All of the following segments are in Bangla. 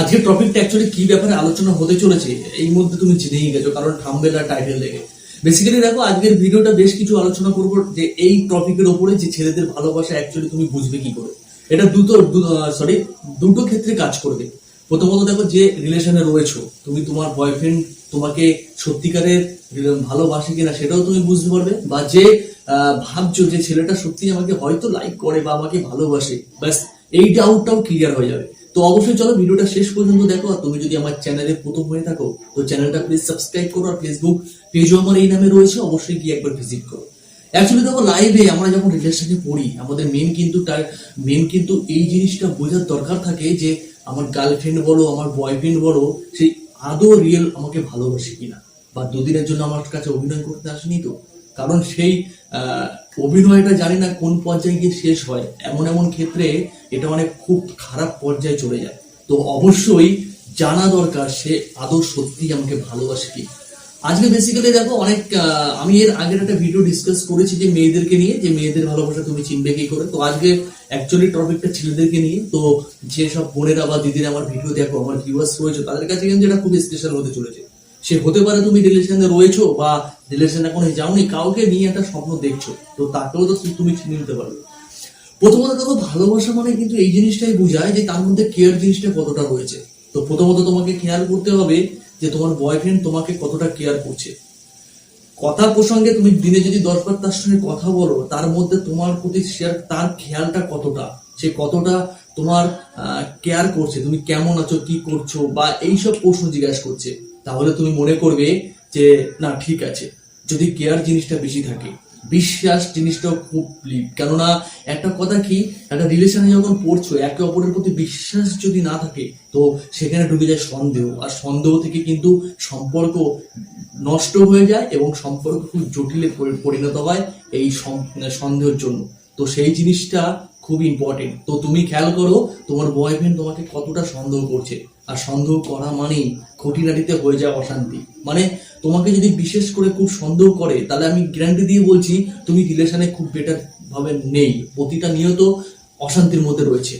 আজকের টপিকটা অ্যাকচুয়ালি কি ব্যাপারে আলোচনা হতে চলেছে, এই মধ্যে তুমি জেনেই গেছো, কারণ থাম্বেল টাইটেল দেখে বেসিক্যালি দেখো, আজকের ভিডিওটা বেশ কিছু আলোচনা করব যে এই টপিকের ওপরে যে ছেলেদের ভালোবাসা অ্যাকচুয়ালি তুমি বুঝবে কি করে। এটা দুটো সরি দুটো ক্ষেত্রে কাজ করবে। প্রথমত দেখো যে রিলেশনে রয়েছো, তুমি তোমার বয়ফ্রেন্ড তোমাকে সত্যিকারের ভালোবাসে কিনা সেটাও তুমি বুঝতে পারবে, বা যে ভাবছ যে ছেলেটা সত্যি আমাকে হয়তো লাইক করে বা আমাকে ভালোবাসে, ব্যাস এই ডাউটটাও ক্লিয়ার হয়ে যাবে। তো অবশ্যই চলো ভিডিওটা শেষ পর্যন্ত দেখো, আর তুমি যদি আমার চ্যানেলে প্রথম হয়ে থাকো, তো চ্যানেলটা প্লিজ সাবস্ক্রাইব করো, আর ফেসবুক পেজও আমার এই নামে রয়েছে, অবশ্যই গিয়ে একবার ভিজিট করো। অ্যাকচুয়ালি দেখো লাইভে আমরা যখন রিলেশনে পড়ি, আমাদের মেন কিন্তু তার মেন কিন্তু এই জিনিসটা বোঝার দরকার থাকে যে, আমার গার্লফ্রেন্ড বলো, আমার বয়ফ্রেন্ড বলো সেই আদৌ রিয়েল আমাকে ভালোবাসে কিনা? বা দুদিনের জন্য আমার কাছে অভিনয় করতে আসেনি তো? কারণ সেই অভিনয়টা জানি না কোন পর্যায়ে গিয়ে শেষ হয়। এমন এমন ক্ষেত্রে এটা অনেক খুব খারাপ পর্যায়ে চলে যায়। তো অবশ্যই জানা দরকার সে আদৌ সত্যি আমাকে ভালোবাসে কি। আজকে বেসিক্যালি দেখো অনেক আমি এর আগের একটা ভিডিও ডিসকাস করেছি যে মেয়েদেরকে নিয়ে, যে মেয়েদের ভালোবাসা তুমি চিনবে কি করে। তো আজকে অ্যাকচুয়ালি টপিকটা ছেলেদেরকে নিয়ে, তো যে সব বোনেরা বা দিদিরা আমার ভিডিও দেখো, আমার ভিউয়ার্স রয়েছে, তাদের কাছে কিন্তু এটা খুব স্পেশাল হতে চলেছে। সে হতে পারে তুমি রিলেশনে রয়েছো বা রিলেশন এখন যাওনি, কাউকে নিয়ে একটা স্বপ্ন দেখছ, তো তাকেও তো তুমি চিনে নিতে পারবে। প্রথমত দেখো, ভালোবাসা মানে কিন্তু এই জিনিসটাই বোঝায় যে তার মধ্যে কেয়ার জিনিসটা কতটা রয়েছে। তো প্রথমত তোমাকে খেয়াল করতে হবে যে তোমার বয়ফ্রেন্ড তোমাকে কতটা কেয়ার করছে। কথা প্রসঙ্গে তুমি দিনে যদি দশ বার তার সঙ্গে কথা বলো, তার মধ্যে তোমার প্রতি শেয়ার তার খেয়ালটা কতটা? সে কতটা তোমার কেয়ার করছে? তুমি কেমন আছো? কি করছ? বা এইসব প্রশ্ন জিজ্ঞাসা করছে। তাহলে তুমি মনে করবে যে, না, ঠিক আছে। যদি কেয়ার জিনিসটা বেশি থাকে। বিশ্বাস জিনিসটাও খুব কেননা একটা কথা কি, একটা রিলেশনে যখন পড়ছো, একে অপরের প্রতি বিশ্বাস যদি না থাকে, তো সেখানে ঢুকে যায় সন্দেহ। আর সন্দেহ থেকে কিন্তু সম্পর্ক নষ্ট হয়ে যায় এবং সম্পর্ক খুব জটিলে পরিণত হয় এই সন্দেহের জন্য। তো সেই জিনিসটা খুব ইম্পর্টেন্ট তো তুমি খেয়াল করো, তোমার বয়ফ্রেন্ড তোমাকে কতটা সন্দেহ করছে। আর সন্দেহ করা মানেই খুঁটিনাটিতে হয়ে যায় অশান্তি। মানে তোমাকে যদি বিশেষ করে খুব সন্দেহ করে, তাহলে আমি গ্যারান্টি দিয়ে বলছি, তুমি রিলেশনে খুব বেটার ভাবে নেই। প্রতিটা নিয়ত অশান্তির মধ্যে রয়েছে।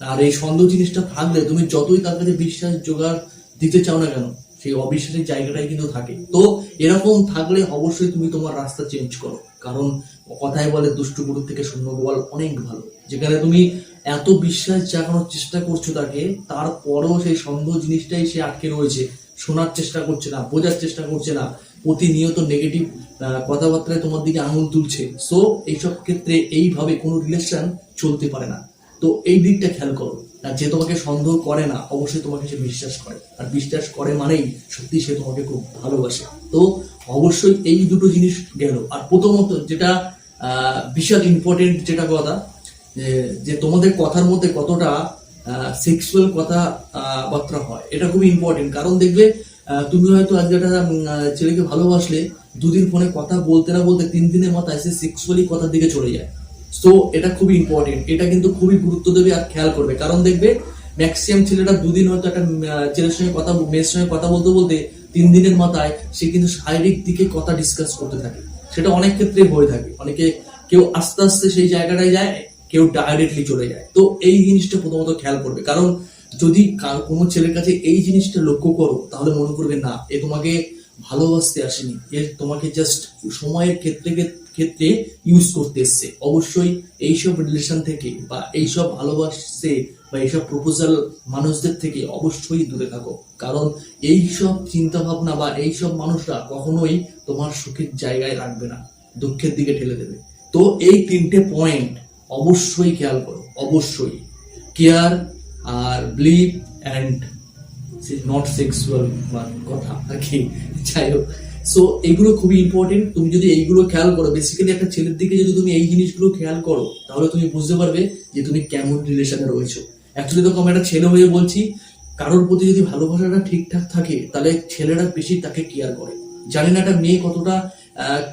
আর এই সন্দেহ জিনিসটা থাকলে তুমি যতই তার কাছে বিশ্বাস, জোগাড় দিতে চাও না কেন সেই অবিশ্বাসের জায়গাটাই কিন্তু থাকে। তো এরকম থাকলে অবশ্যই তুমি তোমার রাস্তা চেঞ্জ করো। কারণ কথায় বলে দুষ্টু গুরুর থেকে শূন্য গোয়াল অনেক ভালো। যেখানে তুমি এত বিশ্বাস জাগানোর চেষ্টা করছ তাকে, তারপরেও সেই সন্দেহ জিনিসটাই সে আটকে রয়েছে। শোনার চেষ্টা করছে না, বোঝার চেষ্টা করছে না। প্রতিনিয়ত নেগেটিভ কথাবার্তায় তোমার দিকে আঙুল তুলছে। সো এইসব ক্ষেত্রে এইভাবে কোনো রিলেশন চলতে পারে না। তো এই দিকটা খেয়াল করো। আর যে তোমাকে সন্দেহ করে না, অবশ্যই তোমাকে সে বিশ্বাস করে। আর বিশ্বাস করে মানেই সত্যি সে তোমাকে খুব ভালোবাসে। তো অবশ্যই এই দুটো জিনিস গেল। আর প্রথমত যেটা বিশাল ইম্পর্টেন্ট যেটা কথা, যে- তোমাদের কথার মধ্যে কতটা সেক্সুয়াল কথা বার্তা হয়, এটা খুব ইম্পর্টেন্ট কারণ দেখবে তুমি হয়তো আজকে একটা ছেলেকে ভালোবাসলে, দুদিন ফোনে কথা বলতে না বলতে তিন দিনের মাথায় সে সেক্সুয়ালি কথার দিকে চলে যায়। সো এটা খুবই ইম্পর্টেন্ট এটা কিন্তু খুবই গুরুত্ব দেবে আর খেয়াল করবে। কারণ দেখবে ম্যাক্সিমাম ছেলেটা দুদিন হয়তো একটা ছেলের সঙ্গে কথা, মেয়ের সঙ্গে কথা বলতে বলতে তিন দিনের মাথায় সে কিন্তু শারীরিক দিকে কথা ডিসকাস করতে থাকে। সেটা অনেক ক্ষেত্রে হয়ে থাকে। অনেকে কেউ আস্তে আস্তে সেই জায়গাটায় যায়, কেউ ডাইরেক্টলি চলে যায়। তো এই জিনিসটা প্রথমত খেয়াল করবে। কারণ যদি কোনো ছেলের কাছে এই জিনিসটা লক্ষ্য করো, তাহলে মনে করবে, না, এ তোমাকে ভালোবাসতে আসেনি। এ তোমাকে জাস্ট সময়ের ক্ষেত্রে ক্ষেত্রে ইউজ করতে এসছে। অবশ্যই এইসব রিলেশন থেকে বা এইসব ভালোবাসতে বা এইসব প্রপোজাল মানুষদের থেকে অবশ্যই দূরে থাকো। কারণ এইসব চিন্তা ভাবনা বা এইসব মানুষরা কখনোই তোমার সুখের জায়গায় রাখবে না, দুঃখের দিকে ঠেলে দেবে। তো এই তিনটে পয়েন্ট অবশ্যই খেয়াল করো, অবশ্যই। কেয়ার আর ব্লিভ অ্যান্ড নট সেক্সুয়াল কথা আর কি, যাই হোক। সো এগুলো খুবই ইম্পর্টেন্ট তুমি যদি এইগুলো খেয়াল করো বেসিক্যালি একটা ছেলের দিকে যদি তুমি এই জিনিসগুলো খেয়াল করো, তাহলে তুমি বুঝতে পারবে যে তুমি কেমন রিলেশনে রয়েছো। অ্যাকচুয়ালি তো আমি একটা ছেলে হয়ে বলছি, কারোর প্রতি যদি ভালোবাসাটা ঠিকঠাক থাকে, তাহলে ছেলেরা বেশি তাকে কেয়ার করে। জানি না একটা মেয়ে কতটা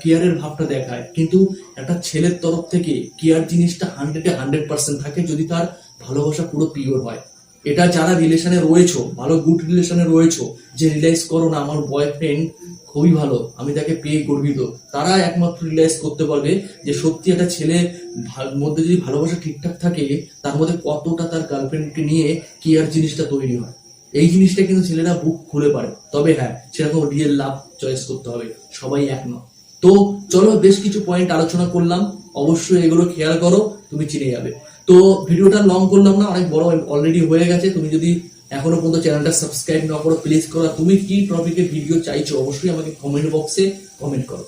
কেয়ারের ভাবটা দেখায়, কিন্তু একটা ছেলের তরফ থেকে কেয়ার জিনিসটা হান্ড্রেডে হান্ড্রেড পার্সেন্ট থাকে যদি তার ভালোবাসা পুরো পিওর হয়। এটা যারা রিলেশনে রয়েছো, ভালো গুড রিলেশনে রয়েছো, যে রিলাইজ করো না, আমার বয়ফ্রেন্ড খুবই ভালো, আমি তাকে পেয়ে গর্বিত, তারা একমাত্র রিলাইজ করতে পারবে যে সত্যি একটা ছেলে মধ্যে যদি ভালোবাসা ঠিকঠাক থাকে, তার মধ্যে কতটা তার গার্লফ্রেন্ডকে নিয়ে কেয়ার জিনিসটা তৈরি হয়। এই জিনিসটা কিন্তু ছেলেরা বুক খুলে পারে। তবে হ্যাঁ সেরকম রিয়েল লাভ চয়েস করতে হবে, সবাই এক নয়। তো চলো বেশ কিছু পয়েন্ট আলোচনা করলাম, অবশ্যই এগুলো খেয়াল করো, তুমি চিনে যাবে। তো ভিডিওটা লং করলাম না, অনেক বড় অলরেডি হয়ে গেছে। তুমি যদি এখনও পর্যন্ত চ্যানেলটা সাবস্ক্রাইব না করো প্লিজ করো। তুমি কি টপিকে ভিডিও চাইছো, অবশ্যই আমাকে কমেন্ট বক্সে কমেন্ট করো।